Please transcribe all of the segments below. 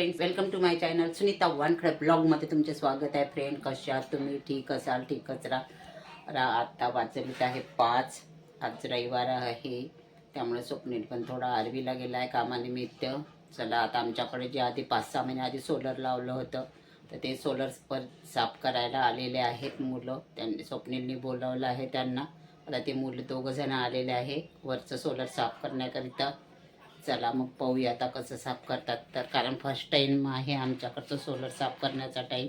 Friend welcome to my channel Sunita Wankhede ब्लॉगमध्ये तुमचे स्वागत आहे. फ्रेंड कशा आहात तुम्ही? ठीक असाल? ठीकच राहा रा आत्ता वाजलेत आहे पाच. आज रविवार आहे. त्यामुळे स्वप्नील पण थोडा आरवीला गेला आहे कामानिमित्त. चला आता आमच्याकडे जे आधी पाच सहा महिने आधी सोलर लावलं होतं तर ते सोलर पर साफ करायला आलेले आहेत मुलं. त्यांनी स्वप्नीलनी बोलावलं आहे त्यांना. आता ते मुलं दोघंजणं आलेले आहे. वरचं सोलर साफ करण्याकरिता. चला मग पाहूया आता कसं साफ करतात तर. कारण फर्स्ट टाईम आहे आमच्याकडचं सोलर साफ करण्याचा टाईम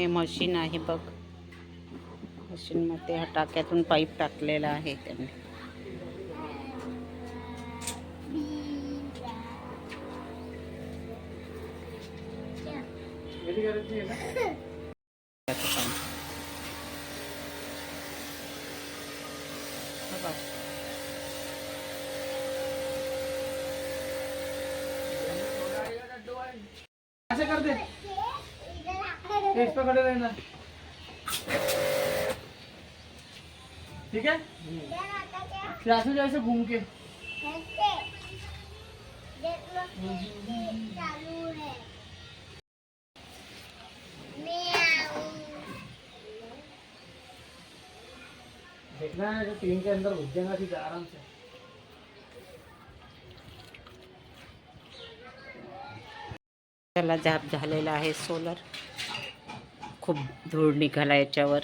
हे मशीन आहे बघ. मशीनमध्ये हा टाक्यातून पाईप टाकलेला आहे कर दे इस पे खड़े रहना। ठीक है? घूम के। देखना है, जो टीम के अंदर घुस जाएगा सीधा आराम से। त्याला झाप झालेला आहे सोलर. खूप धूळ निघाला याच्यावर.